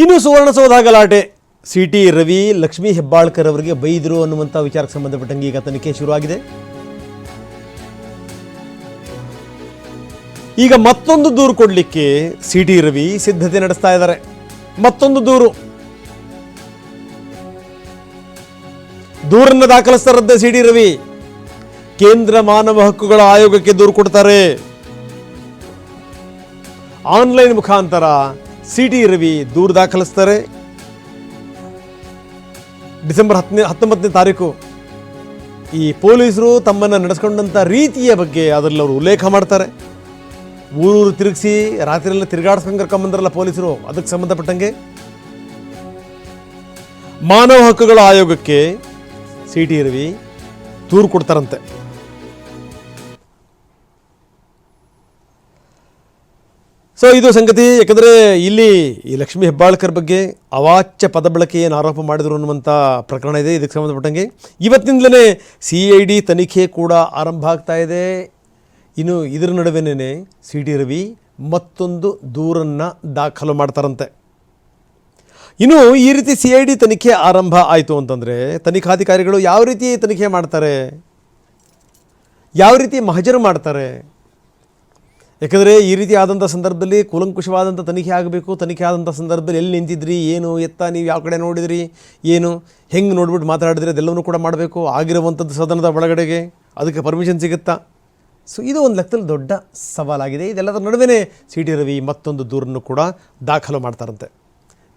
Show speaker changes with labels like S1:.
S1: ಇನ್ನು ಸುವರ್ಣಸೌಧ ಗಲಾಟೆ C T Ravi Lakshmi Hebbalkar ಅವರಿಗೆ ಬೈದರು ಅನ್ನುವಂಥ ವಿಚಾರಕ್ಕೆ ಸಂಬಂಧಪಟ್ಟಂಗೆ ಈಗ ತನಿಖೆ ಶುರುವಾಗಿದೆ. ಈಗ ಮತ್ತೊಂದು ದೂರು ಕೊಡಲಿಕ್ಕೆ ಸಿ ಟಿ ರವಿ ಸಿದ್ಧತೆ ನಡೆಸ್ತಾ ಇದ್ದಾರೆ. ಮತ್ತೊಂದು ದೂರು. ದೂರನ್ನು ದಾಖಲಿಸ್ತಾರದ್ದೇ ಸಿ ಟಿ ರವಿ. ಕೇಂದ್ರ ಮಾನವ ಹಕ್ಕುಗಳ ಆಯೋಗಕ್ಕೆ ದೂರು ಕೊಡ್ತಾರೆ. ಆನ್ಲೈನ್ ಮುಖಾಂತರ ಸಿ ಟಿ ರವಿ ದೂರು ದಾಖಲಿಸ್ತಾರೆ. ಡಿಸೆಂಬರ್ ಹತ್ತನೇ, ಹತ್ತೊಂಬತ್ತನೇ ತಾರೀಕು ಈ ಪೊಲೀಸರು ತಮ್ಮನ್ನು ನಡೆಸ್ಕೊಂಡಂಥ ರೀತಿಯ ಬಗ್ಗೆ ಅದರಲ್ಲಿ ಅವರು ಉಲ್ಲೇಖ ಮಾಡ್ತಾರೆ. ಊರೂರು ತಿರುಗಿಸಿ, ರಾತ್ರಿಯೆಲ್ಲ ತಿರುಗಾಡ್ಸ್ಕೊಂಡು ಕರ್ಕೊಂಬಂದ್ರಲ್ಲ ಪೊಲೀಸರು, ಅದಕ್ಕೆ ಸಂಬಂಧಪಟ್ಟಂಗೆ. ಮಾನವ ಹಕ್ಕುಗಳ ಆಯೋಗಕ್ಕೆ ಸಿ ಟಿ ರವಿ ದೂರು ಕೊಡ್ತಾರಂತೆ. ಸೊ ಇದು ಸಂಗತಿ, ಯಾಕಂದರೆ ಇಲ್ಲಿ ಈ ಲಕ್ಷ್ಮೀ ಹೆಬ್ಬಾಳ್ಕರ್ ಬಗ್ಗೆ ಅವಾಚ್ಯ ಪದ ಬಳಕೆ ಏನು ಆರೋಪ ಮಾಡಿದರು ಅನ್ನುವಂಥ ಪ್ರಕರಣ ಇದೆ. ಇದಕ್ಕೆ ಸಂಬಂಧಪಟ್ಟಂಗೆ ಇವತ್ತಿನಿಂದಲೇ ಸಿ ಐ ಡಿ ತನಿಖೆ ಕೂಡ ಆರಂಭ ಆಗ್ತಾ ಇದೆ. ಇನ್ನು ಇದರ ನಡುವೆನೇ ಸಿ ಡಿ ರವಿ ಮತ್ತೊಂದು ದೂರನ್ನು ದಾಖಲು ಮಾಡ್ತಾರಂತೆ. ಇನ್ನು ಈ ರೀತಿ ಸಿ ಐ ಡಿ ತನಿಖೆ ಆರಂಭ ಆಯಿತು ಅಂತಂದರೆ ತನಿಖಾಧಿಕಾರಿಗಳು ಯಾವ ರೀತಿ ತನಿಖೆ ಮಾಡ್ತಾರೆ? ಯಾವ ರೀತಿ ಮಹಜರು ಮಾಡ್ತಾರೆ? ಯಾಕಂದರೆ ಈ ರೀತಿ ಆದಂಥ ಸಂದರ್ಭದಲ್ಲಿ ಕೂಲಂಕುಷವಾದಂಥ ತನಿಖೆ ಆಗಬೇಕು, ತನಿಖೆ ಆದಂಥ ಸಂದರ್ಭದಲ್ಲಿ ಎಲ್ಲಿ ನಿಂತಿದ್ರಿ, ಏನು ಎತ್ತ, ನೀವು ಯಾವ ಕಡೆ ನೋಡಿದ್ರಿ, ಏನು, ಹೆಂಗೆ ನೋಡ್ಬಿಟ್ಟು ಮಾತಾಡಿದ್ರಿ, ಅದೆಲ್ಲವನ್ನೂ ಕೂಡ ಮಾಡಬೇಕು ಆಗಿರುವಂಥದ್ದು ಸದನದ ಒಳಗಡೆಗೆ ಅದಕ್ಕೆ ಪರ್ಮಿಷನ್ ಸಿಗುತ್ತಾ? ಸೊ ಇದು ಒಂದು ಲೆಕ್ಕದಲ್ಲಿ ದೊಡ್ಡ ಸವಾಲಾಗಿದೆ. ಇದೆಲ್ಲದರ ನಡುವೆ ಸಿ ಟಿ ರವಿ ಮತ್ತೊಂದು ದೂರನ್ನು ಕೂಡ ದಾಖಲು ಮಾಡ್ತಾರಂತೆ.